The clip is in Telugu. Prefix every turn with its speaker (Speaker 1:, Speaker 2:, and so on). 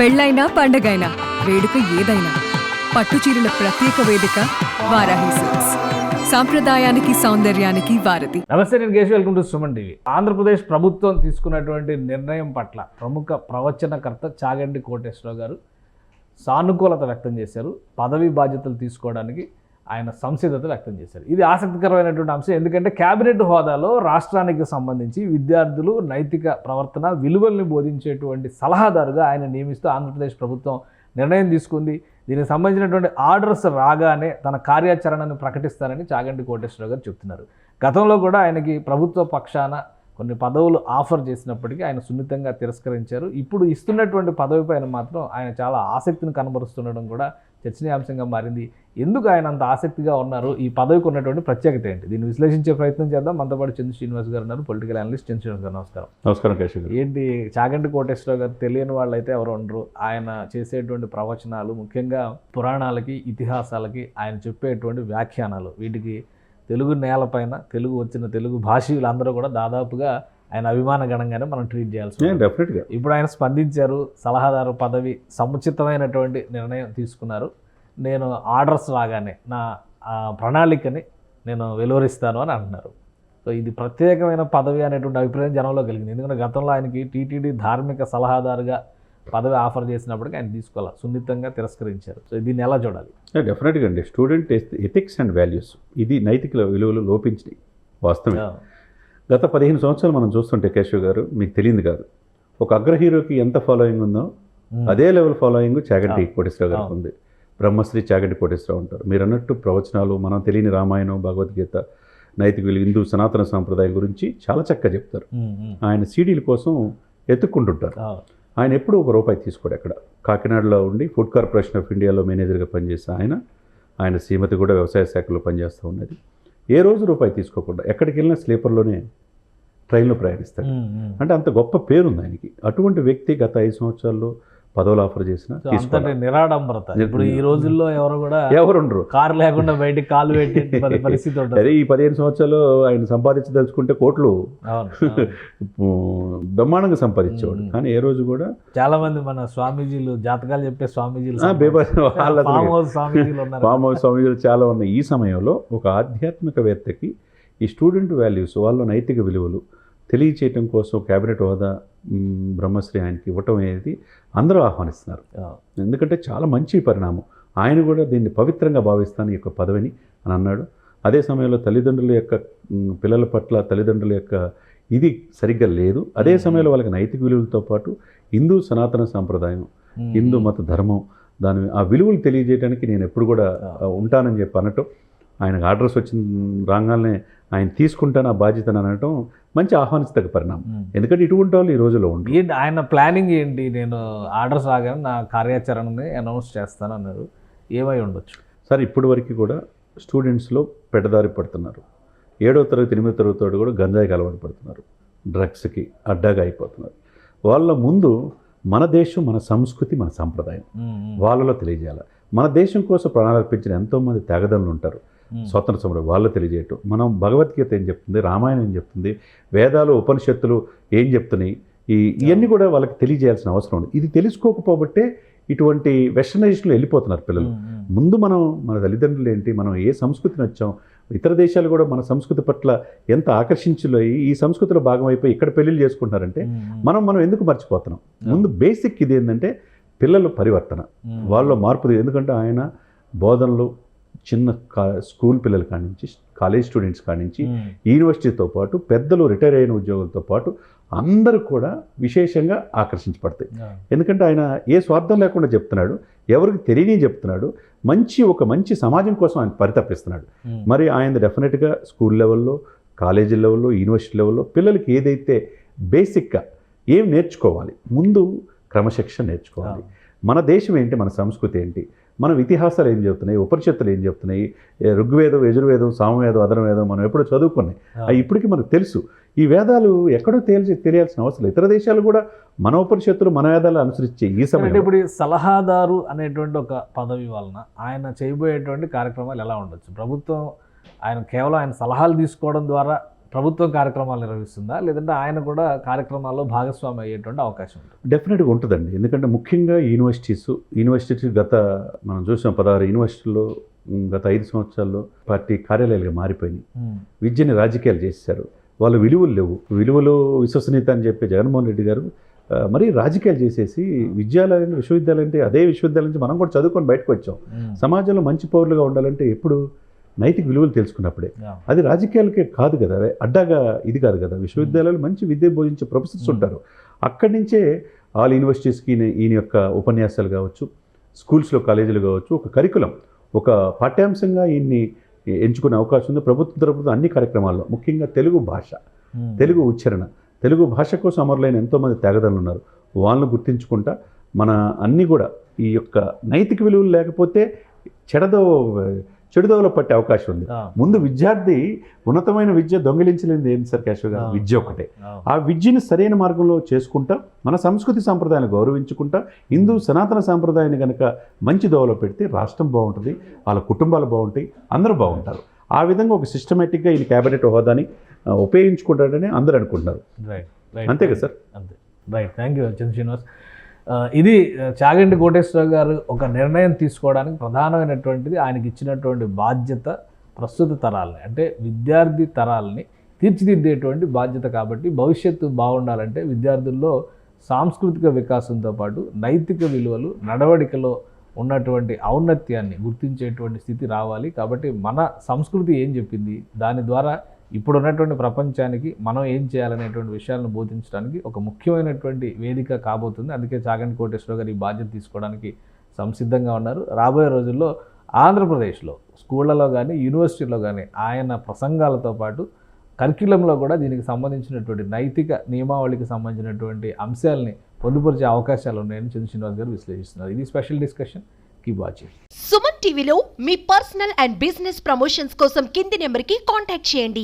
Speaker 1: పెళ్ళైనా పండగైనా వేడుక ఏదైనా పట్టు చీరల ప్రత్యేక వేదిక వారాహి సిల్క్స్. సాంప్రదాయానికి సౌందర్యానికి వారధి.
Speaker 2: నమస్తే నేను కేసు welcome to Suman TV. Andhra Pradesh ప్రభుత్వం తీసుకున్నటువంటి నిర్ణయం పట్ల ప్రముఖ ప్రవచనకర్త చాగండి కోటేశ్వరరావు గారు సానుకూలత వ్యక్తం చేశారు. పదవి బాధ్యతలు తీసుకోవడానికి ఆయన సంసిద్ధత వ్యక్తం చేశారు. ఇది ఆసక్తికరమైనటువంటి అంశం. ఎందుకంటే కేబినెట్ హోదాలో రాష్ట్రానికి సంబంధించి విద్యార్థులు నైతిక ప్రవర్తన విలువల్ని బోధించేటువంటి సలహాదారుగా ఆయన నియమిస్తూ ఆంధ్రప్రదేశ్ ప్రభుత్వం నిర్ణయం తీసుకుంది. దీనికి సంబంధించినటువంటి ఆర్డర్స్ రాగానే తన కార్యాచరణను ప్రకటిస్తారని చాగంటి కోటేశ్వరరావు గారు చెప్తున్నారు. గతంలో కూడా ఆయనకి ప్రభుత్వ పక్షాన కొన్ని పదవులు ఆఫర్ చేసినప్పటికీ ఆయన సున్నితంగా తిరస్కరించారు. ఇప్పుడు ఇస్తున్నటువంటి పదవి పైన మాత్రం ఆయన చాలా ఆసక్తిని కనబరుస్తుండడం కూడా చర్చనీయాంశంగా మారింది. ఎందుకు ఆయన అంత ఆసక్తిగా ఉన్నారు? ఈ పదవికి ఉన్నటువంటి ప్రత్యేకత ఏంటి? దీన్ని విశ్లేషించే ప్రయత్నం చేద్దాం. మనతో పాటు చంద్ర శ్రీనివాస్ గారు ఉన్నారు పొలిటికల్ అనలిస్ట్ చంద్ర శ్రీనివాస్ గారు. నమస్కారం.
Speaker 3: నమస్కారం కేశవ్ గారు.
Speaker 2: ఏంటి చాగంటి కోటేశ్వరరావు గారు తెలియని వాళ్ళైతే ఎవరు ఉండరు. ఆయన చేసేటువంటి ప్రవచనాలు ముఖ్యంగా పురాణాలకి ఇతిహాసాలకి ఆయన చెప్పేటువంటి వ్యాఖ్యానాలు. వీటికి తెలుగు నేలపైన తెలుగు వచ్చిన తెలుగు భాషీయులు అందరూ కూడా దాదాపుగా ఆయన అభిమాన గణంగానే మనం ట్రీట్ చేయాల్సి.
Speaker 3: డెఫినెట్గా
Speaker 2: ఇప్పుడు ఆయన స్పందించారు సలహాదారు పదవి సముచితమైనటువంటి నిర్ణయం తీసుకున్నారు. నేను ఆర్డర్స్ రాగానే నా ప్రణాళికని నేను వెలువరిస్తాను అని అంటున్నారు. సో ఇది ప్రత్యేకమైన పదవి అనేటువంటి అభిప్రాయం జనంలో కలిగింది. ఎందుకంటే గతంలో ఆయనకి టీటీడీ ధార్మిక సలహాదారుగా పదవి ఆఫర్ చేసినప్పటికీ ఆయన తీసుకోవాలి సున్నితంగా తిరస్కరించారు. సో దీన్ని ఎలా చూడాలి?
Speaker 3: డెఫినెట్గా అండి. Student ethics and values. ఇది నైతిక విలువలు లోపించినాయి వాస్తవమే. గత పదిహేను సంవత్సరాలు మనం చూస్తుంటే కేశవ్ గారు మీకు తెలియదు కాదు. ఒక అగ్ర హీరోకి ఎంత ఫాలోయింగ్ ఉందో అదే లెవెల్ ఫాలోయింగ్ చాగంటి. కోటేశ్వరరావు గారికి ఉంది. బ్రహ్మశ్రీ చాగంటి కోటేశ్వరరావు ఉంటారు. మీరు అన్నట్టు ప్రవచనాలు మనం తెలియని రామాయణం భగవద్గీత నైతిక విలువ హిందూ సనాతన సాంప్రదాయం గురించి చాలా చక్కగా చెప్తారు. ఆయన సీడీల కోసం ఎత్తుక్కుంటుంటారు. ఆయన ఎప్పుడూ ఒక రూపాయి తీసుకోడు అక్కడ. కాకినాడలో ఉండి ఫుడ్ కార్పొరేషన్ ఆఫ్ ఇండియాలో మేనేజర్గా పనిచేసే ఆయన. ఆయన శ్రీమతి కూడా వ్యవసాయ శాఖలో పనిచేస్తూ ఉన్నది. ఏ రోజు రూపాయి తీసుకోకుండా ఎక్కడికి వెళ్ళినా స్లీపర్లోనే ట్రైన్లో ప్రయాణిస్తాడు. అంటే అంత గొప్ప పేరుంది ఆయనకి అటువంటి వ్యక్తి గత ఐదు సంవత్సరాల్లో పదవులు ఆఫర్ చేసిన
Speaker 2: నిరాడంబరత. ఇప్పుడు ఈ రోజుల్లో ఎవరు కూడా
Speaker 3: ఎవరు ఉండరు
Speaker 2: కారు లేకుండా బయటికి కాలు పెట్టి పరి- పరిస్థితి ఉంటుంది
Speaker 3: ఈ పదిహేను సంవత్సరాలు ఆయన సంపాదించదలుచుకుంటే కోట్లు. బ్రహ్మాండంగా సంపాదించేవాడు. కానీ ఏ రోజు కూడా
Speaker 2: చాలా మంది మన స్వామీజీలు జాతకాలు చెప్పే స్వామీజీలు ఫామ్ హౌస్ స్వామీజీలు
Speaker 3: ఫామ్ హౌస్ స్వామీజీలు చాలా ఉన్నాయి. ఈ సమయంలో ఒక ఆధ్యాత్మికవేత్తకి ఈ స్టూడెంట్ వాల్యూస్ వాళ్ళ నైతిక విలువలు తెలియచేయటం కోసం కేబినెట్ హోదా బ్రహ్మశ్రీ ఆయనకి ఇవ్వటం అనేది అందరూ ఆహ్వానిస్తున్నారు. ఎందుకంటే చాలా మంచి పరిణామం. ఆయన కూడా దీన్ని పవిత్రంగా భావిస్తాను ఈ యొక్క పదవిని అని అన్నాడు. అదే సమయంలో తల్లిదండ్రుల యొక్క పిల్లల పట్ల తల్లిదండ్రుల యొక్క ఇది సరిగ్గా లేదు. అదే సమయంలో వాళ్ళకి నైతిక విలువలతో పాటు హిందూ సనాతన సాంప్రదాయం హిందూ మత ధర్మం దాని ఆ విలువలు తెలియజేయడానికి నేను ఎప్పుడు కూడా ఉంటానని చెప్పి అనటం. ఆయనకు ఆర్డర్స్ వచ్చిన రాగానే ఆయన తీసుకుంటాను ఆ బాధ్యతను అనటం మంచి ఆహ్వానిస్తక పరిణామం. ఎందుకంటే ఇటువంటి వాళ్ళు ఈ రోజులో
Speaker 2: ఏంటి ఆయన ప్లానింగ్ ఏంటి? నేను ఆర్డర్స్ రాగానే నా కార్యాచరణని అనౌన్స్ చేస్తాను అన్నారు. ఏమై ఉండొచ్చు?
Speaker 3: సార్ ఇప్పటి వరకు కూడా స్టూడెంట్స్లో పెడదారి పడుతున్నారు. ఏడవ తరగతి ఎనిమిదో తరగతి వాడు కూడా గంజాయికి అలవాటు పడుతున్నారు. డ్రగ్స్కి అడ్డాగా అయిపోతున్నారు. వాళ్ళ ముందు మన దేశం మన సంస్కృతి మన సంప్రదాయం. వాళ్ళలో తెలియజేయాలి. మన దేశం కోసం ప్రాణాలు అర్పించిన ఎంతోమంది త్యాగదనులు ఉంటారు. స్వతంత్ర సమరం వాళ్ళు తెలియజేయటం. మనం భగవద్గీత ఏం చెప్తుంది? రామాయణం ఏం చెప్తుంది? వేదాలు ఉపనిషత్తులు ఏం చెప్తున్నాయి? ఈ ఇవన్నీ కూడా వాళ్ళకి తెలియజేయాల్సిన అవసరం ఉంది. ఇది తెలుసుకోకపోబట్టే ఇటువంటి వెస్టర్నైజేషన్లో వెళ్ళిపోతున్నారు పిల్లలు. ముందు మనం మన తల్లిదండ్రులు ఏంటి? మనం ఏ సంస్కృతిని వచ్చాం? ఇతర దేశాలు కూడా మన సంస్కృతి పట్ల ఎంత ఆకర్షించులై ఈ సంస్కృతిలో భాగం అయిపోయి ఇక్కడ పెళ్ళిళ్ళు చేసుకుంటున్నారంటే. మనం మనం ఎందుకు మర్చిపోతున్నాం? ముందు బేసిక్ ఇది ఏంటంటే పిల్లల పరివర్తన. వాళ్ళలో మార్పు ఎందుకంటే ఆయన బోధనలు చిన్న కా స్కూల్ పిల్లల కానించి కాలేజ్ స్టూడెంట్స్ కానించి
Speaker 2: ఉమ్,
Speaker 3: యూనివర్సిటీతో పాటు పెద్దలు రిటైర్ అయిన ఉద్యోగులతో పాటు అందరూ కూడా విశేషంగా ఆకర్షించబడతాయి. ఎందుకంటే ఆయన ఏ స్వార్థం లేకుండా చెప్తున్నాడు ఎవరికి తెలియని చెప్తున్నాడు మంచి ఒక మంచి సమాజం కోసం ఆయన పరితపిస్తున్నాడు. మరి ఆయన డెఫినెట్గా స్కూల్ లెవెల్లో కాలేజీ లెవెల్లో యూనివర్సిటీ లెవెల్లో పిల్లలకి ఏదైతే బేసిక్గా ఏం నేర్చుకోవాలి ముందు క్రమశిక్షణ నేర్చుకోవాలి. మన దేశం ఏంటి మన సంస్కృతి ఏంటి మన ఇతిహాసాలు ఏం చెప్తున్నాయి? ఉపనిషత్తులు ఏం చెప్తున్నాయి? ఋగ్వేదం యజుర్వేదం సామవేదం అధర్వేదం మనం ఎప్పుడో చదువుకున్నాయి. అవి ఇప్పటికీ మనకు తెలుసు. ఈ వేదాలు ఎక్కడో తేల్చి తెలియాల్సిన అవసరం ఇతర దేశాలు కూడా మన ఉపనిషత్తులు మన వేదాలు అనుసరించే ఈ
Speaker 2: అంటే
Speaker 3: సమయంలో
Speaker 2: ఇప్పుడు సలహాదారు అనేటువంటి ఒక పదవి వలన ఆయన చేయబోయేటువంటి కార్యక్రమాలు ఎలా ఉండొచ్చు? ప్రభుత్వం ఆయన కేవలం ఆయన సలహాలు తీసుకోవడం ద్వారా ప్రభుత్వం కార్యక్రమాలు నిర్వహిస్తుందా? లేదంటే ఆయన కూడా కార్యక్రమాల్లో భాగస్వామి అయ్యేటువంటి అవకాశం ఉంటుంది.
Speaker 3: డెఫినెట్గా ఉంటుందండి. ఎందుకంటే ముఖ్యంగా యూనివర్సిటీస్ యూనివర్సిటీ గత మనం చూసాం పదహారు యూనివర్సిటీల్లో గత ఐదు సంవత్సరాల్లో పార్టీ కార్యాలయాలుగా మారిపోయినాయి. విద్యని రాజకీయాలు చేశారు వాళ్ళ విలువలు లేవు. విలువలు విశ్వసనీయత అని చెప్పి జగన్మోహన్ రెడ్డి గారు మరీ రాజకీయాలు చేసేసి విద్యాలయం విశ్వవిద్యాలయం అంటే అదే విశ్వవిద్యాలయం నుంచి మనం కూడా చదువుకొని బయటకు వచ్చాం. సమాజంలో మంచి పౌరులుగా ఉండాలంటే ఎప్పుడు నైతిక విలువలు తెలుసుకున్నప్పుడే. అది రాజకీయాలకే కాదు కదా అడ్డాగా ఇది కాదు కదా. విశ్వవిద్యాలయాలు మంచి విద్య బోధించే ప్రొఫెసర్స్ ఉంటారు. అక్కడి నుంచే ఆల్ యూనివర్సిటీస్కి ఈయన ఈయన యొక్క ఉపన్యాసాలు కావచ్చు స్కూల్స్లో కాలేజీలు కావచ్చు ఒక కరికులం ఒక పాఠ్యాంశంగా ఈయన్ని ఎంచుకునే అవకాశం ఉంది. ప్రభుత్వం తరపున అన్ని కార్యక్రమాల్లో ముఖ్యంగా తెలుగు భాష తెలుగు ఉచ్చారణ. తెలుగు భాష కోసం అమరులైన ఎంతోమంది త్యాగదారులు ఉన్నారు. వాళ్ళని గుర్తించుకుంటా మన అన్నీ కూడా ఈ యొక్క నైతిక విలువలు లేకపోతే చెడదో చెడుదోవలో పట్టే అవకాశం ఉంది. ముందు విద్యార్థి ఉన్నతమైన విద్య దొంగిలించలేనిది ఏంటి సార్ కేశవ్ గారు. విద్య ఒకటే. ఆ. విద్యను సరైన మార్గంలో చేసుకుంటా మన సంస్కృతి సాంప్రదాయాన్ని గౌరవించుకుంటా హిందూ సనాతన సాంప్రదాయాన్ని కనుక మంచి దోవలో పెడితే రాష్ట్రం బాగుంటుంది వాళ్ళ కుటుంబాలు బాగుంటాయి అందరూ బాగుంటారు. ఆ విధంగా ఒక సిస్టమేటిక్గా ఈయన క్యాబినెట్ హోదాని ఉపయోగించుకుంటాడని అందరూ అనుకుంటున్నారు. అంతే కదా సార్?
Speaker 2: అంతే. Right thank you Chandra Srinivas ఇది చాగంటి కోటేశ్వరరావు గారు ఒక నిర్ణయం తీసుకోవడానికి ప్రధానమైనటువంటిది ఆయనకి ఇచ్చినటువంటి బాధ్యత ప్రస్తుత తరాలని అంటే విద్యార్థి తరాలని తీర్చిదిద్దేటువంటి బాధ్యత కాబట్టి భవిష్యత్తు బాగుండాలంటే విద్యార్థుల్లో సాంస్కృతిక వికాసంతో పాటు నైతిక విలువలు నడవడికలో ఉన్నటువంటి ఔన్నత్యాన్ని గుర్తించేటువంటి స్థితి రావాలి. కాబట్టి మన సంస్కృతి ఏం చెప్పింది? దాని ద్వారా ఇప్పుడు ఉన్నటువంటి ప్రపంచానికి మనం ఏం చేయాలనేటువంటి విషయాలను బోధించడానికి ఒక ముఖ్యమైనటువంటి వేదిక కాబోతుంది. అందుకే చాగంటి కోటేశ్వర గారు ఈ బాధ్యత తీసుకోవడానికి సంసిద్ధంగా ఉన్నారు. రాబోయే రోజుల్లో ఆంధ్రప్రదేశ్లో స్కూళ్ళలో కానీ యూనివర్సిటీలో కానీ ఆయన ప్రసంగాలతో పాటు కరిక్యులంలో కూడా దీనికి సంబంధించినటువంటి నైతిక నియమావళికి సంబంధించినటువంటి అంశాలని పొందుపరిచే అవకాశాలు ఉన్నాయని చంద్ర శ్రీనివాస్ గారు విశ్లేషిస్తున్నారు. ఇది special discussion. Keep watching.
Speaker 4: Suman టీవీలో మీ పర్సనల్ అండ్ బిజినెస్ ప్రమోషన్స్ కోసం కింది నెంబర్కి కాంటాక్ట్ చేయండి.